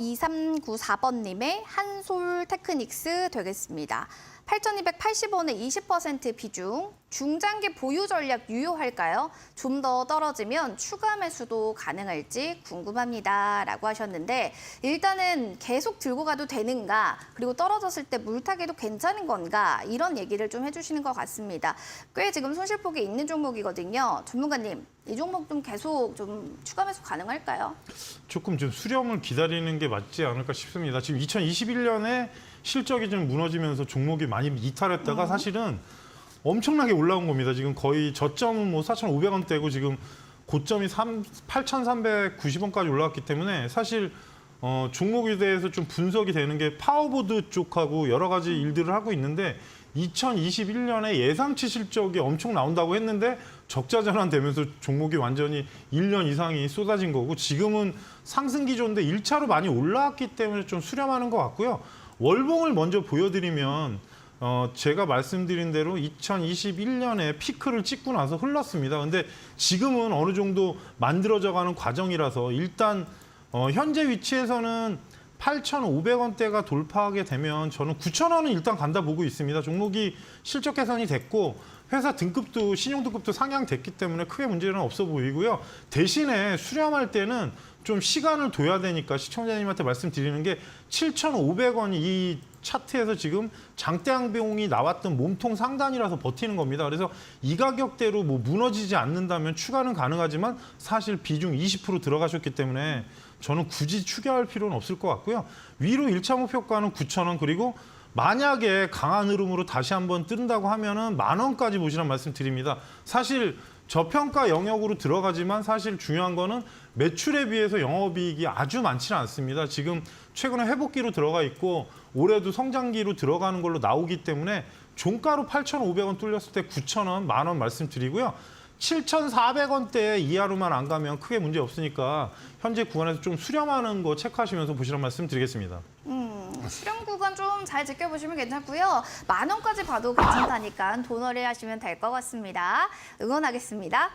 2394번님의 한솔 테크닉스 되겠습니다. 8,280원에 20% 비중, 중장기 보유 전략 유효할까요? 좀 더 떨어지면 추가 매수도 가능할지 궁금합니다. 라고 하셨는데, 일단은 계속 들고 가도 되는가, 그리고 떨어졌을 때 물타기도 괜찮은 건가, 이런 얘기를 좀 해주시는 것 같습니다. 꽤 지금 손실폭이 있는 종목이거든요. 전문가님, 이 종목 좀 계속 좀 추가 매수 가능할까요? 조금 좀 수렴을 기다리는 게 맞지 않을까 싶습니다. 지금 2021년에 실적이 좀 무너지면서 종목이 많이 이탈했다가 사실은 엄청나게 올라온 겁니다. 지금 거의 저점은 뭐 4,500원대고 지금 고점이 3, 8,390원까지 올라왔기 때문에 사실 어, 종목에 대해서 좀 분석이 되는 게 파워보드 쪽하고 여러 가지 일들을 하고 있는데 2021년에 예상치 실적이 엄청 나온다고 했는데 적자 전환되면서 종목이 완전히 1년 이상이 쏟아진 거고 지금은 상승 기조인데 1차로 많이 올라왔기 때문에 좀 수렴하는 것 같고요. 월봉을 먼저 보여드리면 어, 제가 말씀드린 대로 2021년에 피크를 찍고 나서 흘렀습니다. 근데 지금은 어느 정도 만들어져 가는 과정이라서 일단 어, 현재 위치에서는 8,500원대가 돌파하게 되면 저는 9,000원은 일단 간다 보고 있습니다. 종목이 실적 개선이 됐고 회사 등급도 신용 등급도 상향됐기 때문에 크게 문제는 없어 보이고요. 대신에 수렴할 때는 좀 시간을 둬야 되니까 시청자님한테 말씀드리는 게 7,500원이 이 차트에서 지금 장대항병이 나왔던 몸통 상단이라서 버티는 겁니다. 그래서 이 가격대로 뭐 무너지지 않는다면 추가는 가능하지만 사실 비중 20% 들어가셨기 때문에 저는 굳이 추가할 필요는 없을 것 같고요. 위로 1차 목표가는 9,000원 그리고 만약에 강한 흐름으로 다시 한번 뜬다고 하면은 만 원까지 보시란 말씀 드립니다. 사실 저평가 영역으로 들어가지만 사실 중요한 거는 매출에 비해서 영업이익이 아주 많지는 않습니다. 지금 최근에 회복기로 들어가 있고 올해도 성장기로 들어가는 걸로 나오기 때문에 종가로 8,500원 뚫렸을 때 9,000원, 만 원 말씀드리고요. 7,400원대 이하로만 안 가면 크게 문제 없으니까 현재 구간에서 좀 수렴하는 거 체크하시면서 보시란 말씀 드리겠습니다. 음, 수령 구간 좀 잘 지켜보시면 괜찮고요. 만 원까지 봐도 괜찮다니까 돈어리 하시면 될 것 같습니다. 응원하겠습니다.